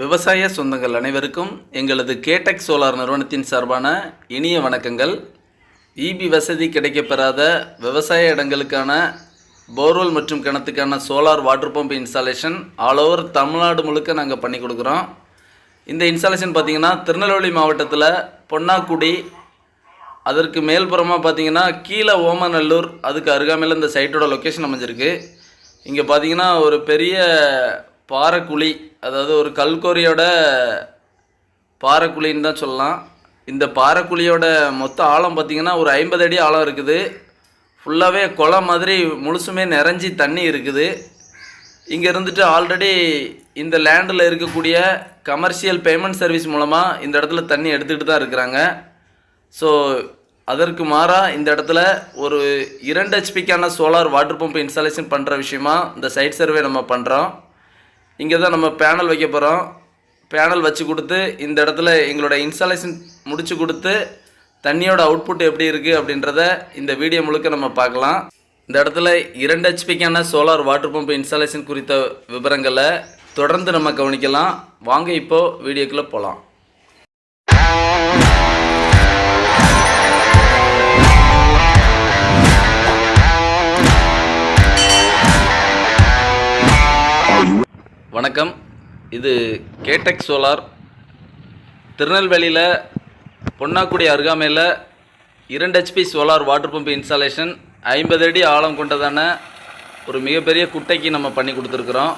விவசாய சொந்தங்கள் அனைவருக்கும் எங்களது கேடெக் சோலார் நிறுவனத்தின் சார்பான இனிய வணக்கங்கள். இபி வசதி கிடைக்கப்பெறாத விவசாய இடங்களுக்கான போர்வெல் மற்றும் கிணத்துக்கான solar water pump installation all over Tamil Nadu முழுக்க நாங்கள் பண்ணி கொடுக்குறோம். இந்த இன்ஸ்டாலேஷன் பார்த்தீங்கன்னா திருநெல்வேலி மாவட்டத்தில் பொன்னாக்குடி அதற்கு மேல்புறமாக பார்த்தீங்கன்னா கீழே ஓமநல்லூர் அதுக்கு அருகாமையில் இந்த சைட்டோட லொக்கேஷன் அமைஞ்சிருக்கு. இங்கே பார்த்தீங்கன்னா ஒரு பெரிய பாறைக்குழி அதாவது ஒரு கல்கோரியோட பாறைக்குழின்னு தான் சொல்லலாம். இந்த பாறைக்குழியோட மொத்த ஆழம் பார்த்திங்கன்னா ஒரு ஐம்பது அடி ஆழம் இருக்குது. ஃபுல்லாகவே குளம் மாதிரி முழுசுமே நிறைஞ்சி தண்ணி இருக்குது. இங்கே இருந்துட்டு ஆல்ரெடி இந்த லேண்டில் இருக்கக்கூடிய கமர்ஷியல் பேமெண்ட் சர்வீஸ் மூலமாக இந்த இடத்துல தண்ணி எடுத்துக்கிட்டு தான் இருக்கிறாங்க. ஸோ அதற்கு மாறாக இந்த இடத்துல ஒரு இரண்டு ஹெச்பிக்கான சோலார் வாட்டர் பம்ப் இன்ஸ்டாலேஷன் பண்ணுற விஷயமா இந்த சைட் சர்வே நம்ம பண்ணுறோம் இங்கே தான் நம்ம பேனல் வைக்க போகிறோம் பேனல் வச்சு கொடுத்து இந்த இடத்துல எங்களோட இன்ஸ்டாலேஷன் முடிச்சு கொடுத்து தண்ணியோட அவுட்புட் எப்படி இருக்குது அப்படின்றத இந்த வீடியோ முழுக்க நம்ம பார்க்கலாம். இந்த இடத்துல இரண்டு ஹெச்பிக்கான சோலார் வாட்டர் பம்ப் இன்ஸ்டாலேஷன் குறித்த விவரங்களை தொடர்ந்து நம்ம கவனிக்கலாம். வாங்க இப்போது வீடியோக்குள்ளே போகலாம் வணக்கம். இது கேடெக் சோலார். திருநெல்வேலியில் பொன்னாக்குடி அருகாமையில் இரண்டு HP solar water pump installation ஐம்பது அடி ஆழம் கொண்டதான ஒரு மிகப்பெரிய குட்டைக்கு நம்ம பண்ணி கொடுத்துருக்குறோம்.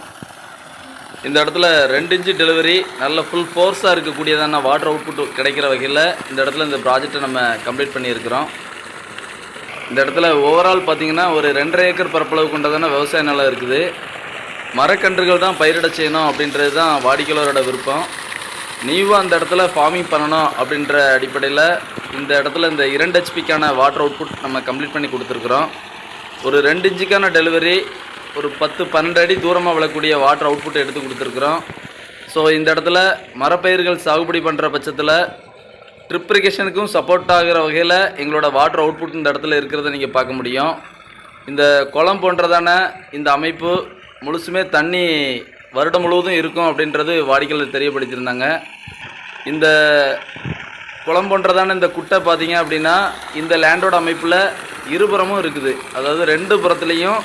இந்த இடத்துல ரெண்டு இன்ச்சு டெலிவரி நல்ல ஃபுல் ஃபோர்ஸாக இருக்கக்கூடியதான வாட்டர் அவுட்புட் கிடைக்கிற வகையில் இந்த இடத்துல இந்த ப்ராஜெக்டை நம்ம கம்ப்ளீட் பண்ணியிருக்கிறோம். இந்த இடத்துல ஓவரால் பார்த்தீங்கன்னா ஒரு ரெண்டரை ஏக்கர் பரப்பளவு கொண்டதான விவசாய நிலம் இருக்குது. மரக்கன்றுகள் தான் பயிரிட செய்யணும் அப்படின்றது தான் வாடிக்கையாளரோட விருப்பம். நீவும் அந்த இடத்துல ஃபார்மிங் பண்ணணும் அப்படின்ற அடிப்படையில் இந்த இடத்துல இந்த இரண்டு ஹெச்பிக்கான வாட்டர் அவுட்புட் நம்ம கம்ப்ளீட் பண்ணி கொடுத்துருக்குறோம். ஒரு ரெண்டு இன்ச்சுக்கான டெலிவரி ஒரு பத்து பன்னெண்டு அடி தூரமாக விழக்கூடிய வாட்டர் அவுட்புட் எடுத்து கொடுத்துருக்குறோம். ஸோ இந்த இடத்துல மரப்பயிர்கள் சாகுபடி பண்ணுற பட்சத்தில் ட்ரிப்ரிகேஷனுக்கும் சப்போர்ட் ஆகிற வகையில் எங்களோட வாட்டர் அவுட்புட் இந்த இடத்துல இருக்கிறத நீங்கள் பார்க்க முடியும். இந்த குளம் போன்றதான இந்த அமைப்பு முழுசுமே தண்ணி வருடம் முழுவதும் இருக்கும் அப்படின்றது வாடிக்கையாளர் தெரியப்படுத்தியிருந்தாங்க. இந்த குளம் போன்றதான இந்த குட்டை பார்த்தீங்க அப்படின்னா இந்த லேண்டோட அமைப்பில் இருபுறமும் இருக்குது. அதாவது ரெண்டு புறத்துலேயும்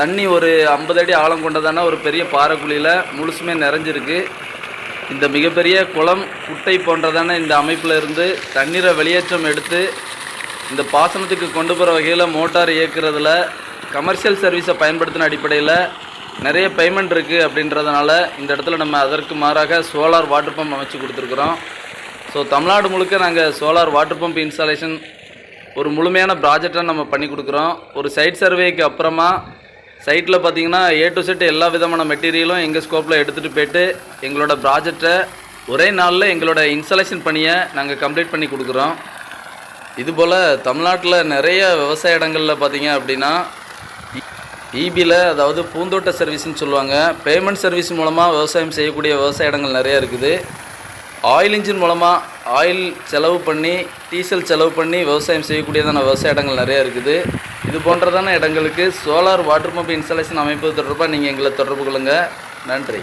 தண்ணி ஒரு ஐம்பது அடி ஆழம் கொண்டதான ஒரு பெரிய பாறைக்குழியில் முழுசுமே நிறைஞ்சிருக்கு. இந்த மிகப்பெரிய குளம் குட்டை போன்றதான இந்த அமைப்பில் இருந்து தண்ணீரை வெளியேற்றம் எடுத்து இந்த பாசனத்துக்கு கொண்டு போகிற வகையில் மோட்டார் இயக்கிறதுல கமர்ஷியல் சர்வீஸை பயன்படுத்தின அடிப்படையில் நிறைய பேமெண்ட் இருக்குது அப்படின்றதுனால இந்த இடத்துல நம்ம அதற்கு மாறாக சோலார் வாட்டர் பம்ப் அமைச்சு கொடுத்துருக்குறோம். ஸோ தமிழ்நாடு முழுக்க நாங்கள் சோலார் வாட்டர் பம்ப் இன்ஸ்டாலேஷன் ஒரு முழுமையான ப்ராஜெக்டாக நம்ம பண்ணி கொடுக்குறோம். ஒரு சைட் சர்வேக்கு அப்புறமா சைட்டில் பார்த்தீங்கன்னா ஏ டு செட் எல்லா விதமான மெட்டீரியலும் எங்கள் ஸ்கோப்பில் எடுத்துகிட்டு போயிட்டு எங்களோட ப்ராஜெக்டை ஒரே நாளில் எங்களோட இன்ஸ்டாலேஷன் பணியை நாங்கள் கம்ப்ளீட் பண்ணி கொடுக்குறோம். இதுபோல் தமிழ்நாட்டில் நிறைய விவசாய இடங்களில் பார்த்தீங்க அப்படின்னா இபியில் அதாவது பூந்தோட்ட சர்வீஸ்னு சொல்லுவாங்க. பேமெண்ட் சர்வீஸ் மூலமாக விவசாயம் செய்யக்கூடிய விவசாய இடங்கள் நிறையா இருக்குது. ஆயில் இன்ஜின் மூலமாக ஆயில் செலவு பண்ணி டீசல் செலவு பண்ணி விவசாயம் செய்யக்கூடியதான விவசாய இடங்கள் நிறையா இருக்குது. இது போன்றதான இடங்களுக்கு சோலார் வாட்டர் பம்ப் இன்ஸ்டாலேஷன் அமைப்பு தொடர்பாக நீங்கள் எங்களை தொடர்பு கொள்ளுங்கள் நன்றி.